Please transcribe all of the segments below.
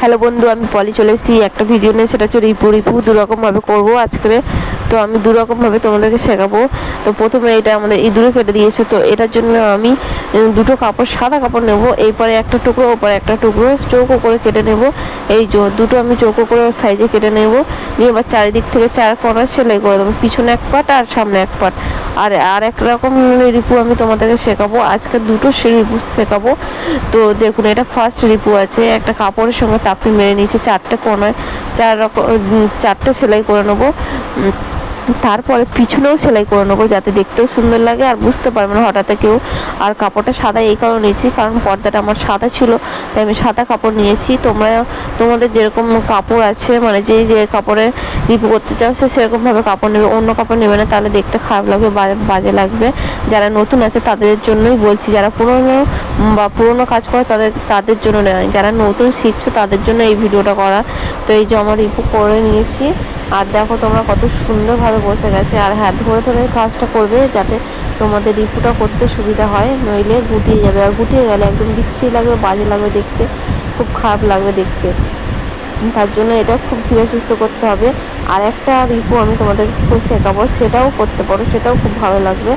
Hello বন্ধু, আমি পলি চলে এসেছি। একটা ভিডিও নিয়ে, সেটা হচ্ছে রিপু। রিপু, দুরকমভাবে করব আজকে। তো আমি দুরকমভাবে তোমাদেরকে শেখাবো। তো প্রথমে এটা আমাদের ইঁদুরে কেটে দিয়েছে। তো এটার জন্য আমি দুটো কাপড়, সাদা কাপড় নেব। এরপরে একটা টুকরো, ওপরে একটা টুকরো, চৌকো করে কেটে নেব। এই দুটো আমি চৌকো করে সাইজে কেটে নেব। নিয়ে এবার চারিদিক থেকে চার কোনা সেলাই করে দেবো। পিছনে এক পাট আর সামনে এক পাট। আর আর এক রকম রিপু আমি তোমাদেরকে শেখাবো। আজকে দুটো রিপু শেখাবো। তো দেখুন, এটা ফার্স্ট রিপু আছে। একটা কাপড়ের সঙ্গে তাপি মেরে নিয়েছে, চারটে কোনায় চার রকম চারটে সেলাই করে নেব। তারপরে পিছনেও সেলাই করে নেব যাতে দেখতেও সুন্দর লাগে আর বুঝতে পারবে না হঠাৎ কেউ আর কাপড়টা সাদা এই কারণে নিয়েছি, কারণ পর্দাটা আমার সাদা ছিল, তাই আমি সাদা কাপড় নিয়েছি। তোমরা, তোমাদের যেরকম কাপড় আছে মানে যে যে কাপড়ে রিপু করতে চাও, সে সেরকমভাবে কাপড় নেবে, অন্য কাপড় নেবে না, তাহলে দেখতে খারাপ লাগবে বাজে লাগবে। যারা নতুন আছে, তাদের জন্যই বলছি, যারা পুরনো বা পুরনো কাজ করে, তাদের তাদের জন্য নয়। যারা নতুন শিখছো, তাদের জন্য এই ভিডিওটা করা। তো এই যে আমার রিপু করে নিয়েছি। আর দেখো তোমরা কত সুন্দরভাবে বসে গেছে। আর হ্যাঁ ধরে ধরে কাজটা করবে যাতে তোমাদের রিপুটা করতে সুবিধা হয়, নইলে গুটিয়ে যাবে। আর গুটিয়ে গেলে একদম বিচ্ছিরি লাগবে, বাজে লাগবে দেখতে, খুব খারাপ লাগবে দেখতে। তার জন্য এটা খুব ধীরে সুস্থ করতে হবে। আর একটা রিপু আমি তোমাদের শেখাবো সেটাও করতে পারো, সেটাও খুব ভালো লাগবে।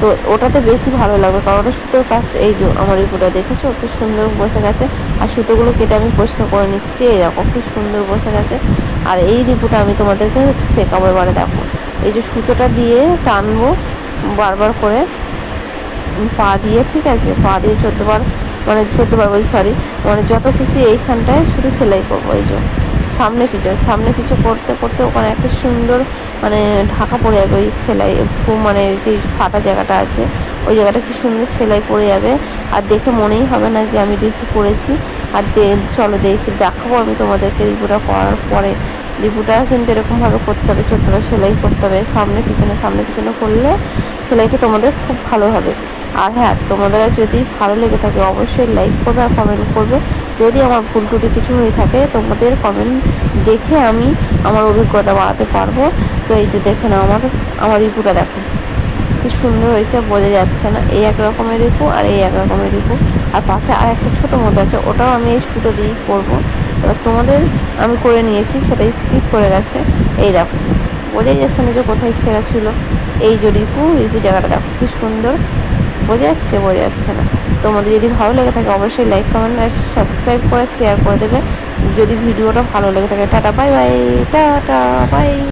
তো ওটাতে বেশি ভালো লাগবে কারণ ওটা সুতোর কাজ, এই আমার রিপুটা দেখেছ, কি সুন্দর বসে গেছে। আর সুতোগুলো কেটে আমি পরিষ্কার করে নিচ্ছি, এই দেখো কি সুন্দর বসে গেছে। আর এই রিপুটা আমি তোমাদেরকে শেখাবো এবারে দেখো এই যে সুতোটা দিয়ে টানবো, বারবার করে পা দিয়ে, ঠিক আছে? পা দিয়ে চোদ্দবার মানে চোদ্দবার বলি সরি মানে যত খুশি এইখানটায় শুধু সেলাই করব, এই যে। সামনে পিছনে সামনে পিছু করতে করতে ওখানে একটা সুন্দর মানে ঢাকা পড়ে যাবে ওই সেলাই মানে যে ফাটা জায়গাটা আছে, ওই জায়গাটা কি সুন্দর সেলাই পড়ে যাবে। আর দেখে মনেই হবে না যে আমি রিপু করেছি আর চলো দেখি, দেখাবো আমি তোমাদেরকে রিপুটা করার পরে। রিপুটা কিন্তু এরকমভাবে করতে হবে চোদ্দটা সেলাই করতে হবে। সামনে পিছনে সামনে পিছনে করলে সেলাইটা তোমাদের খুব ভালো হবে। আর হ্যাঁ তোমাদের যদি ভালো লেগে থাকে অবশ্যই লাইক করবে আর কমেন্ট করবে। যদি আমার ভুল টুটি কিছু হয়ে থাকে, তোমাদের কমেন্ট দেখে আমি আমার অভিজ্ঞতা বাড়াতে পারব। তো এই যে দেখে নাও আমার আমার রিপুটা দেখো। কি সুন্দর হয়েছে, বোঝা যাচ্ছে না। এই এক রকমের রিপু আর এই এক রকমের রিপু। আর পাশে আর একটা ছোটো মতো আছে, ওটাও আমি এই সুতো দিয়েই করব। এবার তোমাদের আমি করে নিয়েছি সেটাই স্কিপ করে গেছে। এই দেখো, বোঝাই যাচ্ছে না যে কোথায় সেরা ছিল। এই যে রিপু রিপু জায়গাটা দেখো, কি সুন্দর। বোঝা যাচ্ছে বোঝা যাচ্ছে না। তোমাদের যদি ভালো লেগে থাকে, অবশ্যই লাইক কমেন্ট আর সাবস্ক্রাইব করে শেয়ার করে দেবে। যদি ভিডিওটা ভালো লেগে থাকে, tata bye bye tata bye